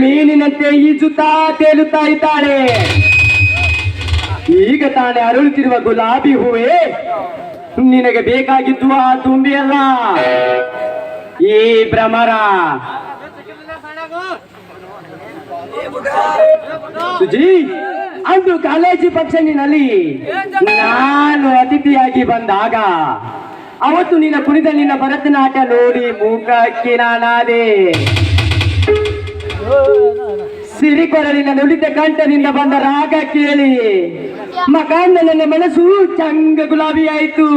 ಮೀನಿನಂತೆ ಈಜುತ್ತಾ ತೇಲುತ್ತಾ ಇದ್ದಾಳೆ. ಈಗ ತಾನೆ ಅರಳುತ್ತಿರುವ ಗುಲಾಬಿ ಹೂವೇ, ನಿನಗೆ ಬೇಕಾಗಿದ್ದು ಆ ತುಂಬಿ ಅಲ್ಲ ಈ ಭ್ರಮರ. ಸುಜಿ, ಅಂದು ಕಾಲೇಜು ಫಂಕ್ಷನ್ನಿನಲ್ಲಿ ನಾನು ಅತಿಥಿಯಾಗಿ ಬಂದಾಗ, ಅವತ್ತು ನಿನ್ನ ಕುಣಿದ ನಿನ್ನ ಭರತನಾಟ್ಯ ನೋಡಿ ಮೂಕಕ್ಕೆ ನಾನಾದೆ. ಸಿರಿಕೊರಲಿನ ನುಡಿದ ಕಂಠದಿಂದ ಬಂದ ರಾಗ ಕೇಳಿ. ಮಕಾಂದ ನನ್ನ ಮನಸ್ಸು ಚಂಗ ಗುಲಾಬಿ ಆಯಿತು.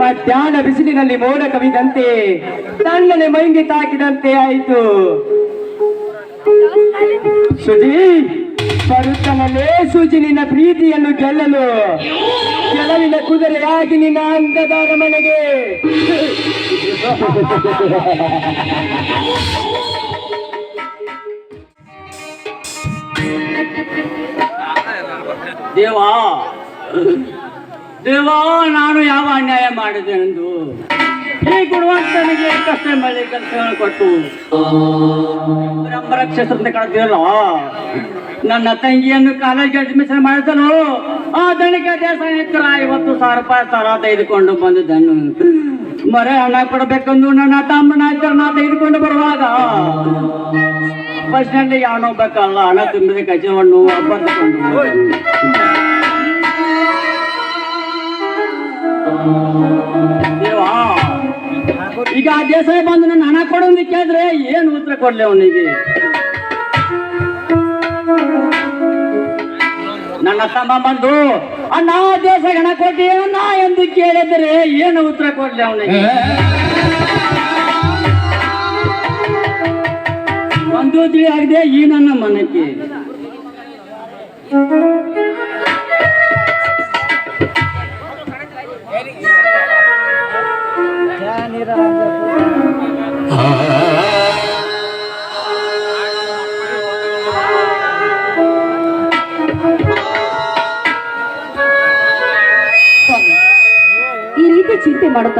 ಮಧ್ಯಾಹ್ನ ಬಿಸಿಲಿನಲ್ಲಿ ಮೋಡ ಕವಿದಂತೆ, ತಣ್ಣನೆ ಮೈಂಗೆ ತಾಕಿದಂತೆ ಆಯಿತು. ಸುಜಿ ಬರುತ್ತನಲ್ಲೇ ಸುಜಿ ನಿನ್ನ ಪ್ರೀತಿಯನ್ನು ಗೆಲ್ಲಲು. ಕೆಲವಿನ ಕುದುರೆಯಾಗಿ ನಿನ್ನ ಅಂಗದಾರ ಮನೆಗೆ. ದೇವಾ ದೇವಾ, ನಾನು ಯಾವ ಅನ್ಯಾಯ ಮಾಡಿದೆ ಈ ಗುಣವಂತನಿಗೆ ಕಷ್ಟ ಮಳೆ ಕೆಲಸಗಳನ್ನು ಕೊಟ್ಟು. ಬ್ರಹ್ಮರಕ್ಷಸಂತ ಕಳೆದಿರಲ್ಲ ನನ್ನ ತಂಗಿಯನ್ನು ಕಾಲೇಜ್ ಅಡ್ಮಿಷನ್ ಮಾಡಿದನು ಆ ದಣಿಗೆ ದೇಶ ಹತ್ರ ಐವತ್ತು ಸಾವಿರ ರೂಪಾಯಿ ಸಾಲ ತೆಗೆದುಕೊಂಡು ಬಂದಿದ್ದನು. ಮರೆ ಹಣ ಕೊಡಬೇಕೆಂದು ನನ್ನ ತಮ್ಮನ ನಾ ತೆಗೆದುಕೊಂಡು ಬರುವಾಗ ಬಸ್ ಸ್ಟ್ಯಾಂಡಿಗೆ ಬೇಕಲ್ಲ ಹಣ ತುಂಬಿದ ಕಚವನ್ನು ಬರೆದುಕೊಂಡು ಕೊಡ್ಲಿ ಅವನಿಗೆ. ನನ್ನ ತಮ್ಮ ಬಂದು ಅಣ್ಣ ದೇಶ ಹಣ ಕೊಟ್ಟಿ ಅಣ್ಣ ಎಂದು ಕೇಳಿದರೆ ಏನು ಉತ್ತರ ಕೊಡ್ಲಿ ಅವನಿಗೆ? ಒಂದು ತಿಳಿ ಆಗಿದೆ ಈ ನನ್ನ ಮನಕ್ಕೆ. ಈ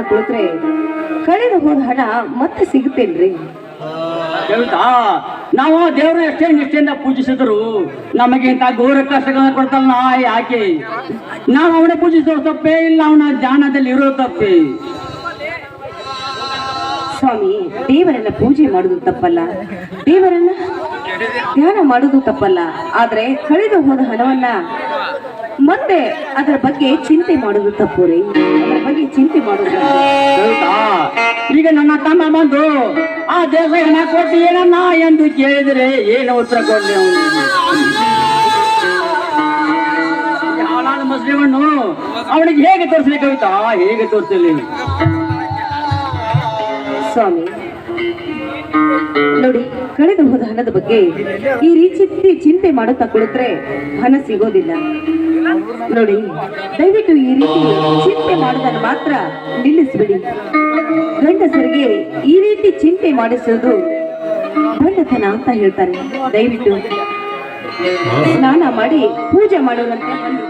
ಕುಳಿತ್ರೆ ಕಳೆದು ಹೋದ ಹಣ ಮತ್ತೆ ಸಿಗುತ್ತೇನ್ರಿ? ಹೇಳ್ತಾ ನಾವು ದೇವರ ಎಷ್ಟೇ ನಿಷ್ಠೆಯಿಂದ ಪೂಜಿಸಿದ್ರು ನಮಗೆ ಇಂಥ ಘೋರ ಕಷ್ಟಗಳನ್ನ ಕೊಡ್ತಲ್ಲ ನಾ ಯಾಕೆ ನಾವು ಅವನ ಪೂಜಿಸೋ ತಪ್ಪೇ ಇಲ್ಲ ಅವನ ಧ್ಯಾನದಲ್ಲಿ ಇರೋ ತಪ್ಪೇ. ಸ್ವಾಮಿ ದೇವರನ್ನ ಪೂಜೆ ಮಾಡುದು ತಪ್ಪಲ್ಲ. ದೇವರನ್ನ ಧ್ಯಾನ ಮಾಡುದು ತಪ್ಪಲ್ಲ. ಆದ್ರೆ ಕಳೆದು ಹೋದ ಹಣವನ್ನ ಮತ್ತೆ ಅದರ ಬಗ್ಗೆ ಚಿಂತೆ ಮಾಡುದು ತಪ್ಪು ರೀ. ಚಿಂತೆ ಮಾಡುದು ಈಗ ನನ್ನ ತಮ್ಮ ಬಂದು, ಆ ದೇಶ ಹಣ ಕೊಟ್ಟು ಏನನ್ನ ಎಂದು ಕೇಳಿದರೆ ಏನು ಉತ್ತರ ಕೊಡ್ಲಿ ಯಾವನಾದ ಮುಸ್ಲಿಮನ್ನು ಅವನಿಗೆ ಹೇಗೆ ತೋರಿಸ್ಲಿಕ್ಕಾಗುತ್ತಾ ಹೇಗೆ ತೋರಿಸಲಿ? ಸ್ವಾಮಿ ನೋಡಿ, ಕಳೆದು ಹೋದ ಹಣದ ಬಗ್ಗೆ ಈ ರೀತಿ ಚಿಂತೆ ಮಾಡುತ್ತಾ ಕುಳಿತ್ರೆ ಹಣ ಸಿಗೋದಿಲ್ಲ. ನೋಡಿ, ದಯವಿಟ್ಟು ಈ ರೀತಿ ಚಿಂತೆ ಮಾಡೋದನ್ನು ಮಾತ್ರ ನಿಲ್ಲಿಸ್ಬಿಡಿ. ಗಂಡಸರಿಗೆ ಈ ರೀತಿ ಚಿಂತೆ ಮಾಡಿಸೋದು ಬಂಡತನ ಅಂತ ಹೇಳ್ತಾರೆ. ದಯವಿಟ್ಟು ಸ್ನಾನ ಮಾಡಿ ಪೂಜೆ ಮಾಡೋದಂತೆ ಬನ್ನಿ.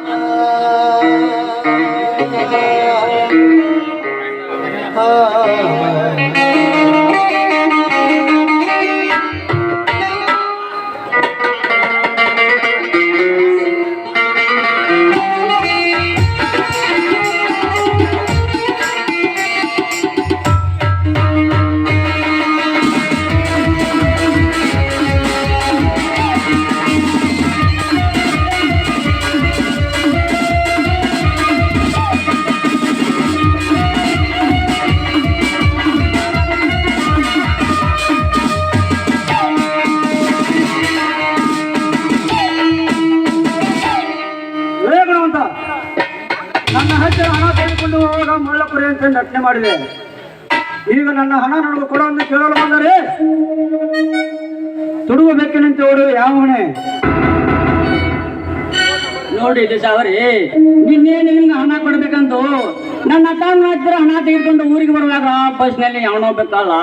ಹೋಗುವಾಗ ಮುಳ್ಳಪುರಿ ಅಂತ ನಟನೆ ಮಾಡಿದೆ. ಈಗ ನನ್ನ ಹಣ ನನಗೆ ಕೂಡ ಅಂತ ಕೇಳಲು ಬಂದರೆ ತುಡುಗು ಬೆಕ್ಕಿನಂತೆ ಯಾವ ಹೊಣೆ? ನೋಡಿ ದಿಶಾವರಿ ನಿನ್ನೇನು ನಿಮ್ಗೆ ಹಣ ಕೊಡ್ಬೇಕಂದು? ನನ್ನ ತಾನು ಹತ್ತಿರ ಹಣ ತೆಗೆದುಕೊಂಡು ಊರಿಗೆ ಬರುವಾಗ ಬಸ್ನಲ್ಲಿ ಯಾವನೋ ಬೇಕಲ್ಲ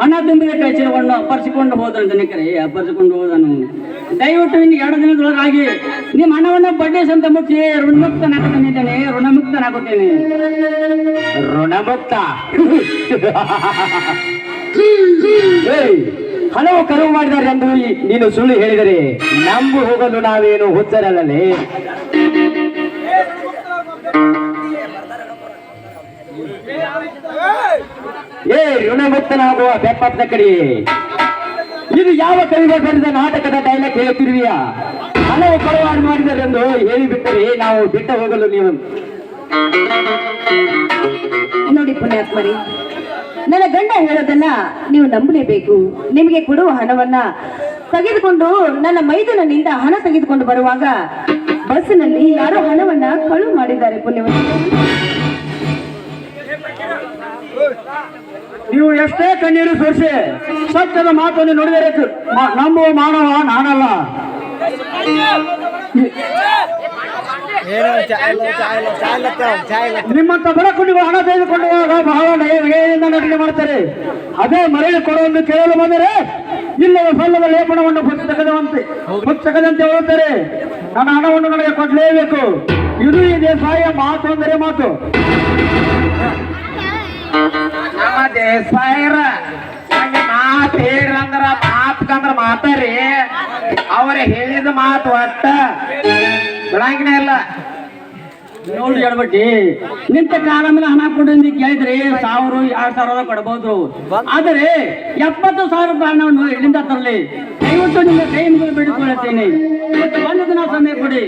ಹಣ ತುಂಬಿದ ಕೈ ಅಪ್ಪರಿಸಿಕೊಂಡು ಹೋದನು ಜನಕರೇ ಅಪ್ಪರಿಸಿಕೊಂಡು ಹೋದನು. ದಯವಿಟ್ಟು ಇನ್ನು ಎರಡು ದಿನದೊಳಗಾಗಿ ನಿಮ್ಮ ಹಣವನ್ನು ಬಡ್ಡಿ ಸಂತ ಮುಚ್ಚಿ ಋಣಮುಕ್ತನಾಗುತ್ತೇನೆ ಋಣಮುಕ್ತನಾಗುತ್ತೇನೆ. ಋಣಮುಕ್ತ? ಹಲವು ಕರು ಮಾಡಿದ್ದಾರೆ ಎಂದು ನೀನು ಸುಳ್ಳು ಹೇಳಿದರೆ ನಂಬು ಹೋಗಲು ನಾವೇನು ಹುಚ್ಚರಲ್ಲಲೇ? ಏ ಋಣಮುಕ್ತನಾಗುವ ಬೆಪ್ಪದ ಕಡಿ. ಇದು ಯಾವ ಕವಿಗೆ ಬರೆದ ನಾಟಕದ ಡೈಲಾಗ್ ಹೇಳುತ್ತಿರುವಿಯಾ ಹಲವು ಕಳುವಾಡು ಮಾಡಿದರೆಂದು ಹೇಳಿಬಿಟ್ಟರೆ ನಾವು ಬಿಟ್ಟ ಹೋಗಲು ನೀವು ನೋಡಿ ಪುಣ್ಯಾತ್ಮರಿ, ನನ್ನ ಗಂಡ ಹೇಳೋದನ್ನ ನೀವು ನಂಬಲೇಬೇಕು. ನಿಮಗೆ ಕೊಡುವ ಹಣವನ್ನ ತೆಗೆದುಕೊಂಡು ನನ್ನ ಮೈದುನನಿಂದ ಹಣ ತೆಗೆದುಕೊಂಡು ಬರುವಾಗ ಬಸ್ಸಿನಲ್ಲಿ ಯಾರೋ ಹಣವನ್ನ ಕಳುವು ಮಾಡಿದ್ದಾರೆ ಪುಣ್ಯವಂತ ನೀವು ಎಷ್ಟೇ ಕಣ್ಣೀರು ಸುರಿಸಿ ಸತ್ಯದ ಮಾತನ್ನು ನುಡಿದರೆ ನಂಬುವ ಮಾನವ ನಾನಲ್ಲ. ನಿಮ್ಮಂತ ಬಡಕುಂಡಿಗಳು ಹಣ ತೆಗೆದುಕೊಳ್ಳುವಾಗ ಬಹಳ ನಯ- ನಗೆಯಿಂದ ನಟನೆ ಮಾಡ್ತಾರೆ. ಅದೇ ಮರಳಿ ಕೊಡುವಂತೆ ಕೇಳಲು ಬಂದರೆ ಇಲ್ಲದ ಸಲ್ಲದ ಲೇಪನವನ್ನು ಪುಸ್ತಕದಂತೆ ಪುಸ್ತಕದಂತೆ ಹೇಳುತ್ತಾರೆ ನನ್ನ ಹಣವನ್ನು ನನಗೆ ಕೊಡಲೇಬೇಕು. ಇದು ಈ ದೇಸಾಯ ಮಾತು ಅಂದರೆ ಮಾತು. ನಮ್ಮ ಸಾಯರ ಮಾತು ಹೇಳ್ರಂದ್ರ ಮಾತ್ಕಂದ್ರ ಮಾತಾರಿ ಅವ್ರ ಹೇಳಿದ ಮಾತು ಒಟ್ಟ ಬಿಡಂಗಿನ ಇಲ್ಲ. ನೋಡಿ ಹೇಳ್ಬಿಟ್ಟಿ, ನಿಂತ ಕಾಲ ಮೇಲೆ ಹಣ ಕೊಡಿ ಕೇಳಿದ್ರಿ, ಸಾವಿರ, ಎರಡ್ ಸಾವಿರ ಕೊಡ್ಬೋದು. ಆದರೆ ಎಪ್ಪತ್ತು ಸಾವಿರ ರೂಪಾಯಿ ಹಣವನ್ನು ಎಲ್ಲಿಂದ ತರಲಿ? ದಯವಿಟ್ಟು ನಿಮ್ಮ ಕೈ ಇವತ್ತು ಒಂದು ದಿನ ಸಮಯ ಕೊಡಿ.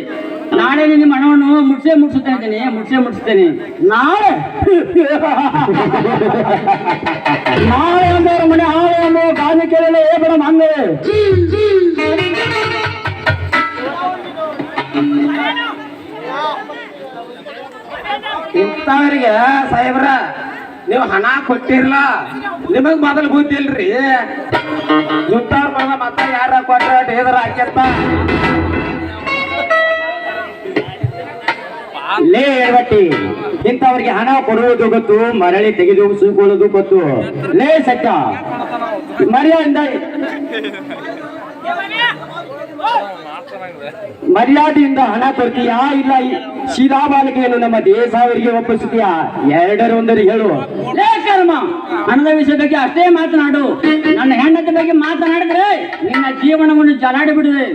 ನಾಳೆ ನಿಮ್ಮ ಹಣವನ್ನು ಮುಟ್ಸೇ ಮುಟ್ಸುತ್ತಾ ಇದ್ದೀನಿ ಮುಡ್ಸೆ ಮುಟ್ಸ್ತೇನೆ ನಾಳೆ? ನಾಳೆ ಅಂದವರ ಮನೆ ಹಾಳೆ ಅನ್ನೋ ಗಾಳಿ ಕೇಳಲ್ಲ ಏ ಬೇಡ ಹಂಗೆ ಇಂಥವ್ರಿಗೆ ಸಾಹೇಬ್ರ ನೀವು ಹಣ ಕೊಟ್ಟಿರ್ಲ. ನಿಮಗ್ ಮೊದಲು ಬುದ್ಧಿ ಇಲ್ರಿ. ಸುತ್ತಾರ ಬಂದ ಮತ್ತ ಯಾರ ಕೊಟ್ಟ ಹಾಕ್ಯಂತ? ಲೇ ಇಂಥವ್ರಿಗೆ ಹಣ ಕೊಡುವುದು ಗೊತ್ತು, ಮರಳಿ ತೆಗೆದು ಸುಕೊಳ್ಳೋದು ಗೊತ್ತು. ಲೇ ಸತ್ಯ ಮರ್ಯಾದ ಮರ್ಯಾದೆಯಿಂದ ಹಣ ಕೊಡ್ತೀಯಾ ಇಲ್ಲ ಶಿರಾ ಬಾಲಿಕೆಯನ್ನು ನಮ್ಮ ದೇಶಾವರಿಗೆ ಒಪ್ಪಿಸುತ್ತೀಯಾ? ಎರಡರೊಂದರಿ ಹೇಳು. ಲೇ ಕರ್ಮ, ಹಣದ ವಿಷಯ ಬಗ್ಗೆ ಅಷ್ಟೇ ಮಾತನಾಡು. ನನ್ನ ಹೆಂಡತಿ ಬಗ್ಗೆ ಮಾತನಾಡಿದ್ರೆ ನಿನ್ನ ಜೀವನವನ್ನು ಜಲಾಡಿ ಬಿಡುವೆ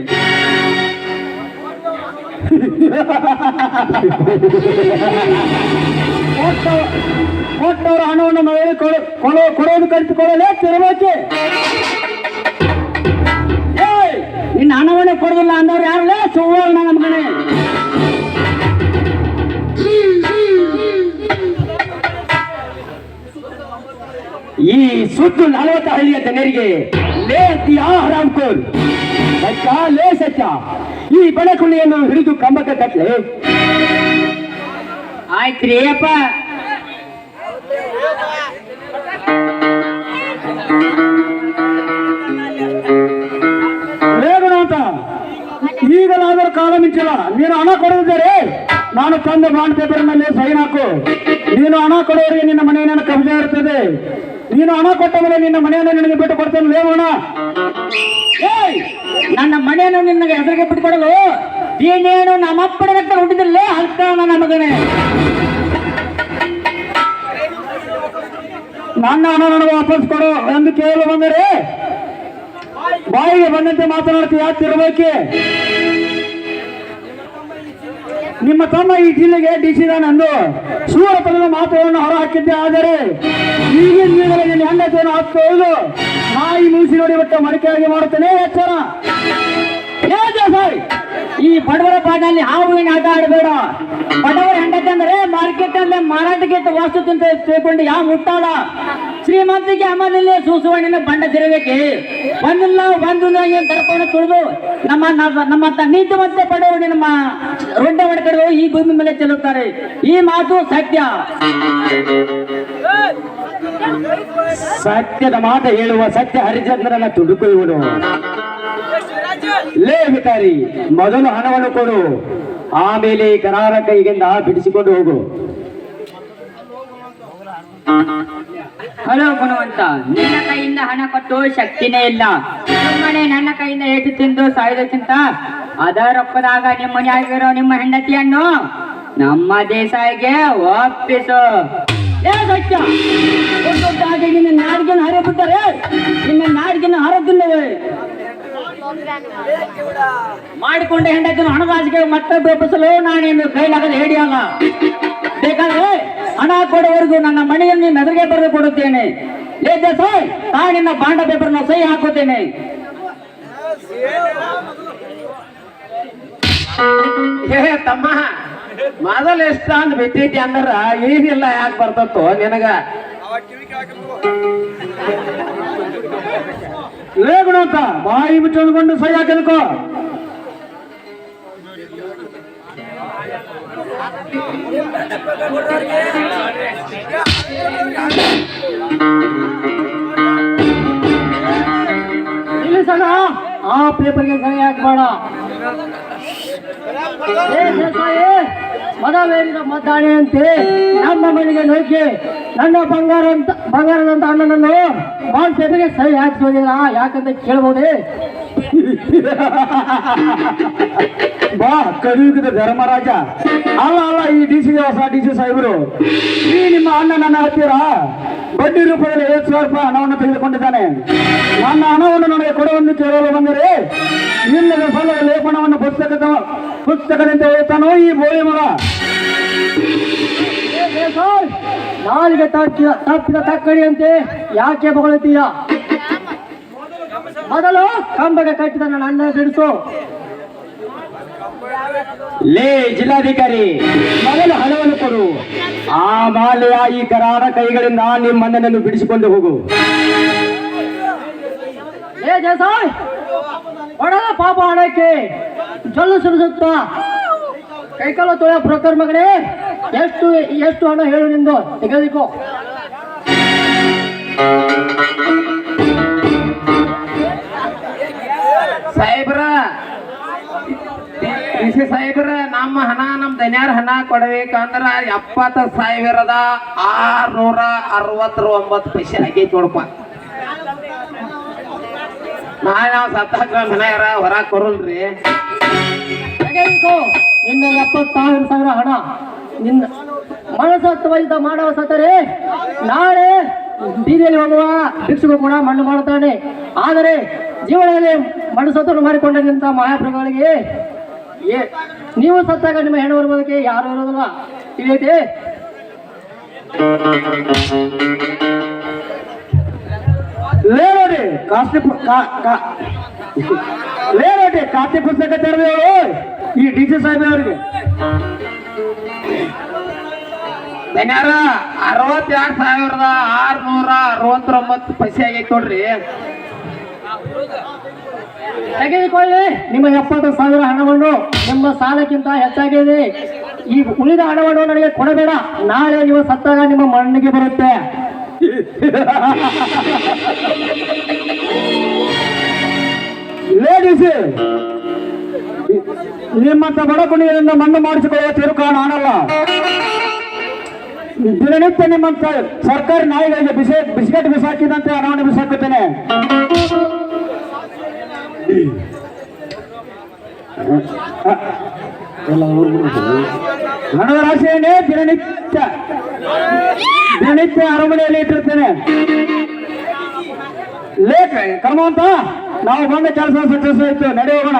ಕೊಟ್ಟವರ ಹಣವನ್ನು ಕೊಡೋ- ಕೊಡೋದು ಕಲಿತುಕೊಳ್ಳಲೇ ತಿರುವೇಕೆ ಏಯ್, ನಿನ್ನ ಹಣವನ್ನು ಕೊಡೋದಿಲ್ಲ ಅಂದವ್ರು ಯಾರಲ್ಲೇ ಸುವರ್ಣ ನಮ್ಮ ಮಗನೇ ಈ ಸುತ್ತು ನಲವತ್ತು ಹಳ್ಳಿಯ ಜನರಿಗೆ ಲೇ ಅಂತೀಯಾ ಹರಾಮ್ಕೋರ್. ಸಚ್ಚ ಲೇ ಸತ್ಯ. ಈ ಬೆಳಕುಳಿಯನ್ನು ಹಿಡಿದು ಕಂಬಕ್ಕೆ ಕಟ್ಲೆ. ಆಯ್ತ್ರಿ ಅಪ್ಪ. ಅಂತ ಈಗಲಾದರೂ ಕಾಲ ಮಿಂಚಿಲ್ಲ. ನೀನು ಹಣ ಕೊಡದಿದ್ದರೆ ನಾನು ತಂದ ಬಾಂಡ್ ಪೇಪರ್ ಮೇಲೆ ಸೈನ್ ಹಾಕು. ನೀನು ಹಣ ಕೊಡೋರಿಗೆ ನಿನ್ನ ಮನೆಯನ್ನು ಕಬ್ಜೆ ಇರ್ತದೆ. ನೀನು ಹಣ ಕೊಟ್ಟ ಮೇಲೆ ನಿನ್ನ ಮನೆಯನ್ನು ನಿನಗೆ ಬಿಟ್ಟು ಕೊಡ್ತೇನೆ ಲೇವಣ ನನ್ನ ಮನೆಯನ್ನು ನಿನಗೆ ಹೆಸರಿಗೆ ಬಿಟ್ಟುಕೊಡಲು ನೀನೇನು ನಮ್ಮಪ್ಪನ ಹತ್ರ ಹುಟ್ಟಿದಿಲ್ಲ ಅಂತ ನನ್ನ ಮಗನೇ ನನ್ನ ಹಣ ನನಗೆ ವಾಪಸ್ ಕೊಡು ಎಂದು ಕೇಳಲು ಬಂದರೆ ಬಾಯಿಗೆ ಬಂದಂತೆ ಮಾತನಾಡ್ತೀಯ, ತಿರುಬೇಕೆ. ನಿಮ್ಮ ತಮ್ಮ ಈ ಜಿಲ್ಲೆಗೆ ಡಿಸಿದಾನೆಂದು ಸೂರತನದ ಮಾತುಗಳನ್ನು ಹೊರ ಹಾಕಿದ್ದೆ ಆದರೆ ಈಗಿನ ದಿನಗಳಲ್ಲಿ ಹೆಂಗಸನ್ನು ಹಾಕೋದು ನಾಯಿ ಮುಗಿಸಿ ನೋಡಿ ಬಿಟ್ಟು ಮಡಿಕೆಯಾಗಿ ಮಾಡುತ್ತೇನೆ. ಎಚ್ಚರ ಈ ಬಡವರ ಪಾಟಲ್ಲಿ ಹಾವು ಏನು ಆಟ ಆಡಬೇಡ. ಬಡವರ ಹೆಂಡತಿ ಅಂದ್ರೆ ಮಾರ್ಕೆಟ್ ಅಲ್ಲಿ ಮಾರಾಟಕ್ಕೆ ವಾಸ್ತು ತಿಳ್ಕೊಂಡು ಯಾವ ಮುಟ್ಟಾಳ? ಶ್ರೀಮಂತಿಗೆ ಅಮಲಿಲ್ಲ ಸೂಸುವಣ್ಣಿನ ಬಂಡ ತಿರುಗಕ್ಕೆ ಒಂದಿಲ್ಲ ಒಂದು ಏನ್ ತರ್ಕೊಂಡು ತುಳಿದು ನಮ್ಮ ನಮ್ಮ- ನೀತಿ ಮತ್ತೆ ಬಡವರು ನಮ್ಮ ರೊಡ್ಡ ಹೊಡ್ಕರು ಈ ಭೂಮಿ ಮೇಲೆ ಚೆಲ್ಲುತ್ತಾರೆ. ಈ ಮಾತು ಸತ್ಯ. ಸತ್ಯದ ಮಾತು ಹೇಳುವ ಸತ್ಯ ಹರಿಚಂದ್ರನ ತುಡುಕು ಇವನು ಲೇ ವಿಕಾರಿ ಮೊದಲು ಹಣವನ್ನು ಕೊಡು. ಆಮೇಲೆ ಕರಾರ ಕೈಗಿಂದ ಬಿಡಿಸಿಕೊಂಡು ಹೋಗು. ಹಲೋ ಗುಣವಂತ ನಿನ್ನ ಕೈಯಿಂದ ಹಣ ಕೊಟ್ಟು ಶಕ್ತಿನೇ ಇಲ್ಲ. ಸುಮ್ಮನೆ ನನ್ನ ಕೈಯಿಂದ ಏಟು ತಿಂದು ಸಾಯೋದಕ್ಕಿಂತ ಅದ ರೊಕ್ಕದಾಗ ನಿಮ್ಮ ಮನೆಯಾಗಿರೋ ನಿಮ್ಮ ಹೆಂಡತಿಯನ್ನು ನಮ್ಮ ದೇಸಾಯಿಗೆ ಒಪ್ಪಿಸು. ನಿನ್ನ ನಾಡಿಗೆನ ಹರಿಬಿಟ್ಟರೆ ನಿನ್ನ ನಾಡಿಗೆನ ಹರದಿಲ್ಲವೇ? ಮಾಡಿಕೊಂಡ ಹೆಂಡತಿನ ಹಣದಾಸಿಗೆ ಮತ್ತೆ ಬೆಪ್ಪಿಸಲು ನಾನೇನು ಕೈಲಾಗದ ಅಲ್ಲ ಬೇಕಾದ್ರೆ ಹಣ ಕೊಡುವವರೆಗೂ ನನ್ನ ಮನೆಯನ್ನು ಮೆದುರಿಗೆ ಬರೆದು ಕೊಡುತ್ತೇನೆ. ತಾನಿನ ಬಾಂಡ ಪೇಪರ್ನ ಸಹಿ ಹಾಕುತ್ತೇನೆ. ಏ ತಮ್ಮ, ಮೊದಲ ಎಷ್ಟ ಅಂತ ಬಿದ್ದೈತಿ ಅಂದ್ರ ಏನಿಲ್ಲ, ಯಾಕೆ ಬರ್ತತ್ತೋ ನಿನಗ? ಲೇಗುಣ ಗುಣವಂತ ಬಾಯಿ ಬಿಟ್ಟು ಸಹಿ ಸೈ ನಿಲ್ಲಿಸೋಣ ಆ ಪೇಪರ್ಗೆ ಸರಿ ಹಾಕ್ಬೇಡ ಮದವೇರಿದ ಮದ್ದಾಣೆ ಅಂತೆ, ನಮ್ಮ ಮನೆಗೆ ನುಗ್ಗಿ, ನನ್ನ ಬಂಗಾರ ಅಂತ, ಬಂಗಾರದಂತ ಅಣ್ಣನನ್ನು ಬಾಲ್ ಪೇಪರ್ಗೆ ಸರಿ ಹಾಕಿಸೋದಿಲ್ಲ ಯಾಕಂತ ಕೇಳ್ಬೋದೇ? ಬಾ ಕಲಿಯುಗದ ಧರ್ಮರಾಜ. ಅಲ್ಲ ಅಲ್ಲ ಈ ಡಿ ಸಿ ಹೊಸ ಡಿ ಸಿ ಸಾಹೇಬರು ಈ ನಿಮ್ಮ ಅಣ್ಣ ನನ್ನ ಹತ್ತಿರ ಬಡ್ಡಿ ರೂಪದಲ್ಲಿ ಐವತ್ತು ಸಾವಿರ ರೂಪಾಯಿ ಹಣವನ್ನು ತೆಗೆದುಕೊಂಡಿದ್ದಾನೆ. ನನ್ನ ಹಣವನ್ನು ನನಗೆ ಕೊಡುವಂತೆ ಕೇಳಲು ಬಂದರೆ? ಇಲ್ಲದ ವಿಫಲ ಲೇಖನವನ್ನು ಪುಸ್ತಕದ ಪುಸ್ತಕದಿಂದ ಹೇಳ್ತಾನೋ ಈ ಬೋಳಿ ಮಗ? ನಾಲಿಗೆ ತಪ್ಪಿದ ತಪ್ಪಿದ ತಕ್ಕಡಿಯಂತೆ ಯಾಕೆ ಬಗಳುತ್ತೀಯ? ಮೊದಲು ಕಂಬಗೆ ಕಟ್ಟಿದ ನನ್ನ ಅಣ್ಣ ಬಿಡಿಸು. ಲೇ ಜಿಲ್ಲಾಧಿಕಾರಿ ಮೊದಲು ಹಣವನ್ನು ಕೊಡು. ಆ ಮಾಲೆಯ ಈ ಕರಾರ ಕೈಗಳಿಂದ ನಿಮ್ಮ ಅಣ್ಣನನ್ನು ಬಿಡಿಸಿಕೊಂಡು ಹೋಗು. ಏ ಜಸಾಯ್ ಒಡಲ ಪಾಪ ಹಣಕ್ಕೆ ಜೊಲ್ಲು ಸುರಿಸುತ್ತ. ಕೈಕಾಲ ತೊಳೆಯ ಪ್ರಕರ್ ಮಗನೇ ಎಷ್ಟು ಎಷ್ಟು ಹಣ ಹೇಳು ನಿಂದು ತೆಗೆದಿಕೋ. ಸಾಹೇಬ್ರ ಡಿಸಿ ಸಾಹೇಬ್ರ, ನಮ್ಮ ಹಣ ನಮ್ ದನ್ಯಾರ ಹಣ ಕೊಡ್ಬೇಕಂದ್ರ ಎಪ್ಪತ್ತು ಸಾವಿರದ ಆರ್ನೂರ ಅರವತ್ತರ ಒಂಬತ್ತು ಪೈಸೆ ಆಗೈತಿ ನೋಡಪ್ಪ ನಾಳೆ ನಾವು ಸತ್ತಾಗ ಮನೆಯಾರ ಹೊರ ಕೊರಲ್ರಿ ನಿನ್ನ ಎಪ್ಪತ್ತಾರು ಸಾವಿರ ಹಣ ನಿನ್ನ ಮನಸತ್ವದಿಂದ ಮಾಡವ ಸತ್ತರೆ, ನಾಳೆ ಬೀದಿಯಲ್ಲಿ ಹೋಗುವ ಭಿಕ್ಷುಕು ಕೂಡ ಮಣ್ಣು ಮಾಡುತ್ತಾನೆ. ಆದರೆ ಜೀವನದಲ್ಲಿ ಮನಸ್ಸತ್ತನ್ನು ಮಾಡಿಕೊಂಡಂತ ಮಹಾಪ್ರಭುಗಳಿಗೆ ನೀವು ಸತ್ತಾಗ ನಿಮ್ಮ ಹೆಣ್ಣು ಬರ್ಬೋದಕ್ಕೆ ಯಾರು ಇರೋದಿಲ್ಲ? ತಿಳಿಯೈತೆ ಲೇ ನೋಡಿ ಕಾಸ್ತಿ ಪು- ಕಾ- ಕಾ- ಲೇ ನೋಡಿ ಖಾತೆ ಪುಸ್ತಕ ತೆರೆದೇವು ಈ ಡಿ ಸಿ ಸಾಹೇಬ್ ಅವರಿಗೆ ಬೆನಾರ ಅರವತ್ತೆರಡು ಸಾವಿರದ ಆರ್ನೂರ ಅರವತ್ತೊಂಬತ್ತು ಪೈಸೆ ಆಗೈತಿ ನೋಡ್ರಿ. ತೆಗೆದುಕೊಳ್ಳಿ. ನಿಮ್ಮ ಎಪ್ಪತ್ತು ಸಾವಿರ ಹಣವನ್ನು ನಿಮ್ಮ ಸಾಲಕ್ಕಿಂತ ಹೆಚ್ಚಾಗಿದೆ. ಈ ಉಳಿದ ಹಣವನ್ನು ನನಗೆ ಕೊಡಬೇಡ. ನಾಳೆ ನೀವು ಸತ್ತಾಗ ನಿಮ್ಮ ಮಣ್ಣಿಗೆ ಬರುತ್ತೆ. ಲೇಡೀಸ್ ನಿಮ್ಮಂತ ಬಡ ಕುಣಿಯಿಂದ ಮಣ್ಣು ಮಾಡಿಸಿಕೊಳ್ಳುವ ತಿರುಕಾ ನಾನಲ್ಲ. ದಿನನಿತ್ಯ ನಿಮ್ಮಂತ ಸರ್ಕಾರಿ ನಾಯಿಗಳಿಗೆ ಬಿಸಿ ಬಿಸ್ಕೆಟ್ ಬಿಸಾಕಿದಂತೆ ಹಣವನ್ನು ಬಿಸಾಕುತ್ತೇನೆ. ಹಣದ ರಾಶಿಯನ್ನೇ ದಿನನಿತ್ಯ ದಿನನಿತ್ಯ ಅರಮನೆಯಲ್ಲಿ ಇಟ್ಟಿರ್ತೇನೆ ಲೇಖ ಕರ್ಮ ಅಂತ ನಾವು ಬಂದ ಕೆಲಸ ಸಕ್ಸಸ್ ಆಯ್ತು ನಡೆ ಹೋಗೋಣ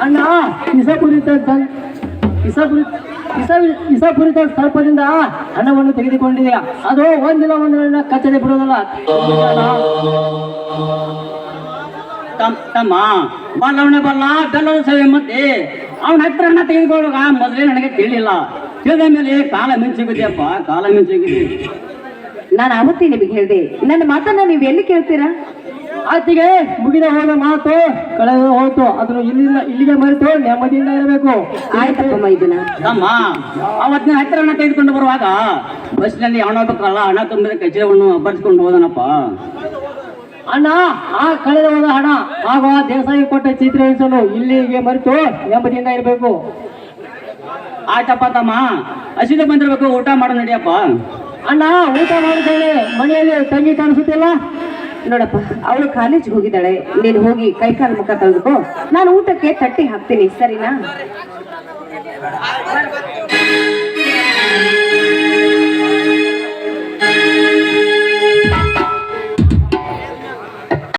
ಅಣ್ಣ ಇಸಪುರಿತ ದನ್- ಇಸಪುರಿ ಇಸ- ಕುರಿತ ಸರ್ಪದಿಂದ ಹಣವನ್ನು ತೆಗೆದುಕೊಂಡಿದೆಯಾ ಅದು ಒಂದಿನ ಒಂದು ಕಚ್ಚದೆ ಬಿಡೋದಲ್ಲ ತಮ್ಮ, ಬಲ್ಲವನೇ ಬಲ್ಲ, ಬೆಲ್ಲದ ಸೇವೆ ಮತ್ತೆ. ಅವನ ಹತ್ರ ಹಣ ತೆಗೆದುಕೊಳ್ಳುವಾಗ ಮೊದಲೇ ನನಗೆ ತಿಳಿಲಿಲ್ಲ. ತಿಳಿದ ಮೇಲೆ ಕಾಲ ಮಿಂಚಿಗಿದೆಯಪ್ಪ ಕಾಲ ಮಿಂಚಿಗಿದೆ ನಾನು ಅವತ್ತೇ ನಿಮಗೆ ಹೇಳಿದೆ, ನನ್ನ ಮಾತನ್ನ ನೀವು ಎಲ್ಲಿ ಕೇಳ್ತೀರಾ? ಆತಿಗೆ ಮುಗಿದ ಹೋದ ಮಾತು ಕಳೆದ ಹೋಯ್ತು. ಅದನ್ನು ಇಲ್ಲಿಂದ ಇಲ್ಲಿಗೆ ಮರೆತು ನೆಮ್ಮದಿಯಿಂದ ಇರಬೇಕು. ಆಯ್ತಪ್ಪ ಮೈದುನ ಅಮ್ಮ ಅವತ್ತಿನ ಹತ್ತಿರ ಹಣ ತೆಗೆದುಕೊಂಡು ಬರುವಾಗ ಬಸ್ನಲ್ಲಿ ಹಣ ಬೇಕಲ್ಲ ಹಣ ತುಂಬಿದ ಕಚೇರಿಯನ್ನು ಅಬ್ಬರಿಸ್ಕೊಂಡು ಹೋದನಪ್ಪ. ಅಣ್ಣ ಆ ಕಳೆದ ಹೋದ ಹಣ ಆಗ ದೇಸಾಯಿ ಕೊಟ್ಟ ಚಿತ್ರ ಇಳಿಸಲು ಇಲ್ಲಿಗೆ ಮರೆತು ನೆಮ್ಮದಿಯಿಂದ ಇರಬೇಕು. ಆಯ್ತಪ್ಪ ತಮ್ಮ ಹಸಿದ ಬಂದಿರಬೇಕು ಊಟ ಮಾಡೋ ನಡಿಯಪ್ಪ. ಅಣ್ಣ ಊಟ ಮಾಡಿದ್ದೇನೆ ಮನೆಯಲ್ಲಿ ತಂಗಿ ಕಾಣಿಸುತ್ತಿಲ್ಲ? ನೋಡಪ್ಪ, ಅವಳು ಕಾಲೇಜ್ಗೆ ಹೋಗಿದ್ದಾಳೆ. ನೀನು ಹೋಗಿ ಕೈ ಕಾಲು ಮುಖ ತೊಳೆದುಕೋ. ನಾನು ಊಟಕ್ಕೆ ತಟ್ಟಿ ಹಾಕ್ತೀನಿ, ಸರಿನಾ?